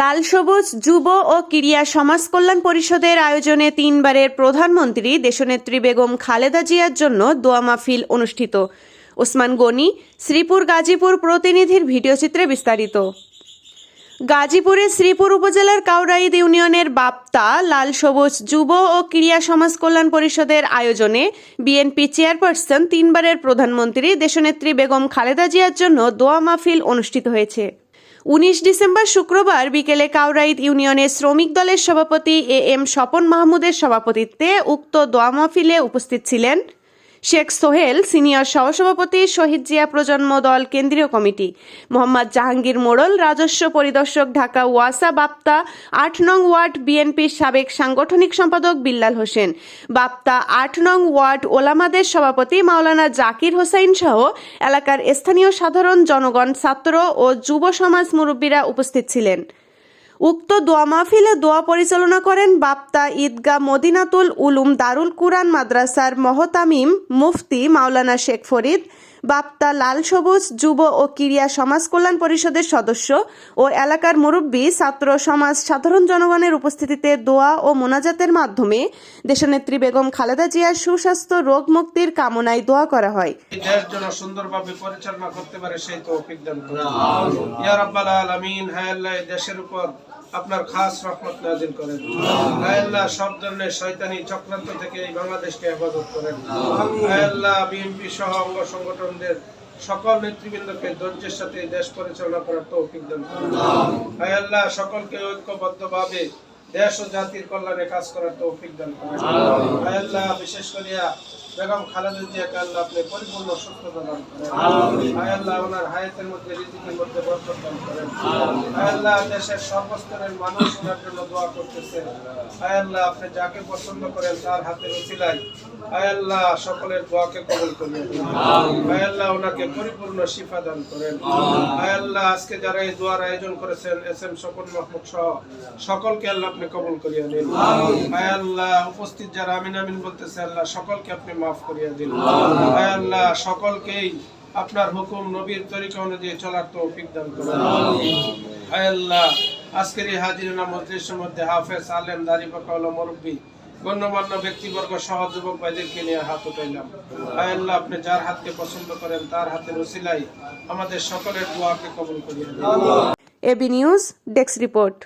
লাল সবুজ যুব ও ক্রীড়া সমাজ কল্যাণ পরিষদের আয়োজনে তিনবারের প্রধানমন্ত্রী দেশনেত্রী বেগম খালেদা জিয়ার জন্য দোয়া মাহফিল অনুষ্ঠিত। ওসমান গনি, শ্রীপুর গাজীপুর প্রতিনিধির ভিডিওচিত্রে বিস্তারিত। গাজীপুরের শ্রীপুর উপজেলার কাউরাইদ ইউনিয়নের বাপ্তা লাল সবুজ যুব ও ক্রীড়া সমাজ কল্যাণ পরিষদের আয়োজনে বিএনপি চেয়ারপারসন তিনবারের প্রধানমন্ত্রী দেশনেত্রী বেগম খালেদা জিয়ার জন্য দোয়া মাহফিল অনুষ্ঠিত হয়েছে। উনিশ ডিসেম্বর শুক্রবার বিকেলে কাউরাইদ ইউনিয়নের শ্রমিক দলের সভাপতি এ এম স্বপন মাহমুদের সভাপতিত্বে উক্ত দোয়া মাহফিলে উপস্থিত ছিলেন। শেখ সোহেল সিনিয়র সহসভাপতি, শহীদ জিয়া প্রজন্ম দল কেন্দ্রীয় কমিটি। মোহাম্মদ জাহাঙ্গীর মোড়ল, রাজস্ব পরিদর্শক ঢাকা ওয়াসা বাপ্তা, আট নং ওয়ার্ড বিএনপির সাবেক সাংগঠনিক সম্পাদক বিল্লাল হোসেন। বাপ্তা, আট নং ওয়ার্ড ওলামাদের সভাপতি মাওলানা জাকির হোসাইন সহ এলাকার স্থানীয় সাধারণ জনগণ, ছাত্র ও যুব সমাজ মুরব্বীরা উপস্থিত ছিলেন। উক্ত দোয়া মাহফিলে দোয়া পরিচালনা করেন বাপ্তা ঈদগাহ মদিনাতুল উলুম দারুল কুরআন মাদ্রাসার মহতামিম মুফতি মাওলানা শেখ ফরিদ বাপ্তা লাল সবুজ যুব ও ক্রীড়া সমাজ কল্যাণ পরিষদের সদস্য ও এলাকার মুরব্বী, ছাত্র সমাজ সাধারণ জনগণের উপস্থিতিতে দোয়া ও মোনাজাতের মাধ্যমে দেশনেত্রী বেগম খালেদা জিয়ার সুস্বাস্থ্য রোগ মুক্তির কামনায় দোয়া করা হয়। দেশ যেন সুন্দরভাবে পরিচালনা করতে পারে, সেই দেশের উপর আপনার খাস রহমত নাজিল করেন। আল্লাহ। সব ধরনের শয়তানি চক্রান্ত থেকে এই বাংলাদেশকে হেফাজত করেন। আল্লাহ বিএনপি সহ অঙ্গ সংগঠনদের সকল নেতৃবৃন্দকে ধৈর্যের সাথে দেশ পরিচালনা করার তৌফিক দান। করুন আল্লাহ সকলকে ঐক্যবদ্ধভাবে দেশ ও জাতির কল্যাণে কাজ করার তৌফিক দান করেন। আল্লাহ। বিশেষ করিয়া বেগম খালেদা জিয়াকে আল্লাহ আপনি পরিপূর্ণ সুস্থতা দান করেন। আল্লাহ। ওনার হায়াতের মধ্যে রিজিকের মধ্যে বরকত দান করেন। আল্লাহ। দেশের সর্বস্তরের মানুষ ওনার জন্য দোয়া করতেছে। আল্লাহ আপনি যাকে পছন্দ করেন তার হাতে আল্লাহ সকলের দোয়াকে কবল করিয়ে দিন। আল্লাহ। ওনাকে পরিপূর্ণ শিফা দান করেন। আল্লাহ। আজকে যারা এই দোয়ার আয়োজন করেছেন এস এম স্বপন মাহমুদ সহ সকলকে আল্লাহ আপনি কবল করিয়া দিন। হায় আল্লাহ উপস্থিত যারা আমিন আমিন বলতেছে আল্লাহ সকলকে আপনি মাফ করিয়া দিন। হায় আল্লাহ সকলকেই আপনার হুকুম নবীর তরিকা অনুযায়ী চলার তৌফিক দান করুন। হায় আল্লাহ আজকের এই হাজিরা মজলিসের মধ্যে হাফেজ আলেম দারি পাকাওয়ালা মুরব্বী গণ্যমান্য ব্যক্তিবর্গ সহ যুবক ভাইদেরকে নিয়ে হাত উঠাইলাম। হায় আল্লাহ আপনি যার হাতকে পছন্দ করেন তার হাতের ওসিলাই আমাদের সকলের দোয়াকে কবুল করিয়া দিন। AB news desk report.